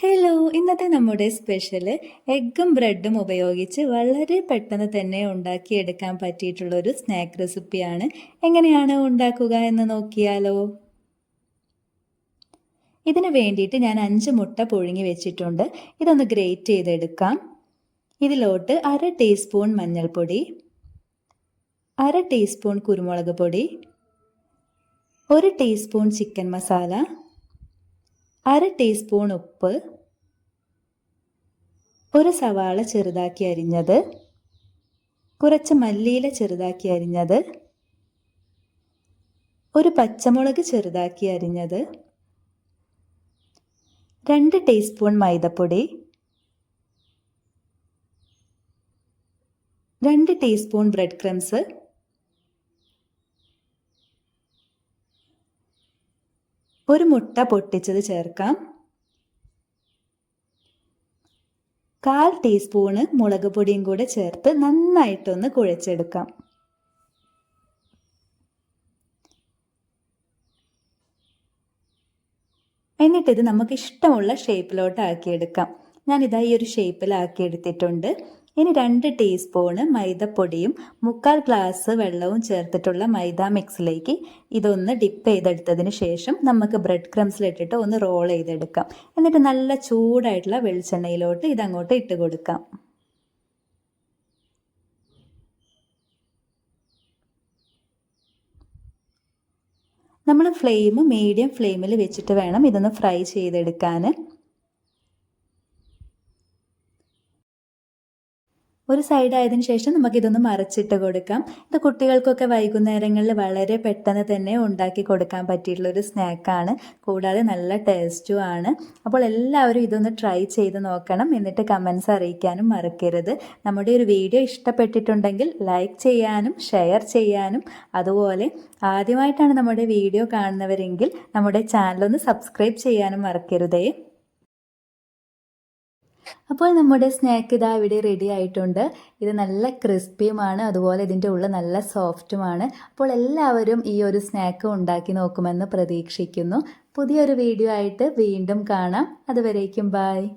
Hello ഇന്നത്തെ നമ്മുടെ special എഗ്ഗും ബ്രെഡും ഉപയോഗിച്ച് വളരെ പെട്ടെന്ന് തന്നെ ഉണ്ടാക്കിയെടുക്കാൻ പറ്റിയിട്ടുള്ളൊരു സ്നാക്ക് റെസിപ്പിയാണ് എങ്ങനെയാണ് ഉണ്ടാക്കുക എന്ന് നോക്കിയാലോ? ഇതിന് വേണ്ടിയിട്ട് ഞാൻ അഞ്ച് മുട്ട പുഴുങ്ങി വെച്ചിട്ടുണ്ട്. ഇതൊന്ന് ഗ്രേറ്റ് ചെയ്തെടുക്കാം. ഇതിലോട്ട് അര ടീസ്പൂൺ മഞ്ഞൾപ്പൊടി അര ടീസ്പൂൺ കുരുമുളക് പൊടി ഒരു ടീസ്പൂൺ ചിക്കൻ മസാല അര ടീസ്പൂൺ ഉപ്പ് ഒരു സവാള ചെറുതാക്കി അരിഞ്ഞത് കുറച്ച് മല്ലിയില ചെറുതാക്കി അരിഞ്ഞത് ഒരു പച്ചമുളക് ചെറുതാക്കി അരിഞ്ഞത് രണ്ട് ടീസ്പൂൺ മൈദപ്പൊടി രണ്ട് ടീസ്പൂൺ ബ്രെഡ് ക്രംസ് ഒരു മുട്ട പൊട്ടിച്ചത് ചേർക്കാം. കാൽ ടീസ്പൂണ് മുളക് പൊടിയും കൂടെ ചേർത്ത് നന്നായിട്ടൊന്ന് കുഴച്ചെടുക്കാം. എന്നിട്ടിത് നമുക്ക് ഇഷ്ടമുള്ള ഷേപ്പിലോട്ട് ആക്കിയെടുക്കാം ഞാനിതാ ഈ ഒരു ഷേപ്പിലാക്കി എടുത്തിട്ടുണ്ട് ഇനി രണ്ട് ടീസ്പൂണ് മൈദപ്പൊടിയും മുക്കാൽ ഗ്ലാസ് വെള്ളവും ചേർത്തിട്ടുള്ള മൈദ മിക്സിലേക്ക് ഇതൊന്ന് ഡിപ്പ് ചെയ്തെടുത്തതിന് ശേഷം നമുക്ക് ബ്രെഡ് ക്രംസിലിട്ടിട്ട് ഒന്ന് റോൾ ചെയ്തെടുക്കാം. എന്നിട്ട് നല്ല ചൂടായിട്ടുള്ള വെളിച്ചെണ്ണയിലോട്ട് ഇതങ്ങോട്ട് ഇട്ട് കൊടുക്കാം. നമ്മൾ ഫ്ലെയിം മീഡിയം ഫ്ലെയിമിൽ വെച്ചിട്ട് വേണം ഇതൊന്ന് ഫ്രൈ ചെയ്തെടുക്കാൻ ഒരു സൈഡ് ആയതിനു ശേഷം നമുക്ക് ഇതൊന്ന് മറിച്ചിട്ട് കൊടുക്കാം. ഇത് കുട്ടികൾക്കൊക്കെ വൈകുന്നേരങ്ങളിൽ വളരെ പെട്ടെന്ന് തന്നെ ഉണ്ടാക്കി കൊടുക്കാൻ പറ്റിയിട്ടുള്ള ഒരു സ്നാക്കാണ് കൂടാതെ നല്ല ടേസ്റ്റും ആണ്. അപ്പോൾ എല്ലാവരും ഇതൊന്ന് ട്രൈ ചെയ്ത് നോക്കണം. എന്നിട്ട് കമൻസ് അറിയിക്കാനും മറക്കരുത്. നമ്മുടെ ഒരു വീഡിയോ ഇഷ്ടപ്പെട്ടിട്ടുണ്ടെങ്കിൽ ലൈക്ക് ചെയ്യാനും ഷെയർ ചെയ്യാനും. അതുപോലെ ആദ്യമായിട്ടാണ് നമ്മുടെ വീഡിയോ കാണുന്നവരെങ്കിൽ നമ്മുടെ ചാനലൊന്ന് സബ്സ്ക്രൈബ് ചെയ്യാനും മറക്കരുതേ. അപ്പോൾ നമ്മുടെ സ്നാക്ക് ഇതാ ഇവിടെ റെഡി ആയിട്ടുണ്ട്. ഇത് നല്ല ക്രിസ്പിയുമാണ് അതുപോലെ ഇതിന്റെ ഉള്ളിൽ നല്ല സോഫ്റ്റുമാണ് അപ്പോൾ എല്ലാവരും ഈ ഒരു സ്നാക്ക് ഉണ്ടാക്കി നോക്കുമെന്ന് പ്രതീക്ഷിക്കുന്നു. പുതിയൊരു വീഡിയോ ആയിട്ട് വീണ്ടും കാണാം. അതുവരേക്കും ബായ്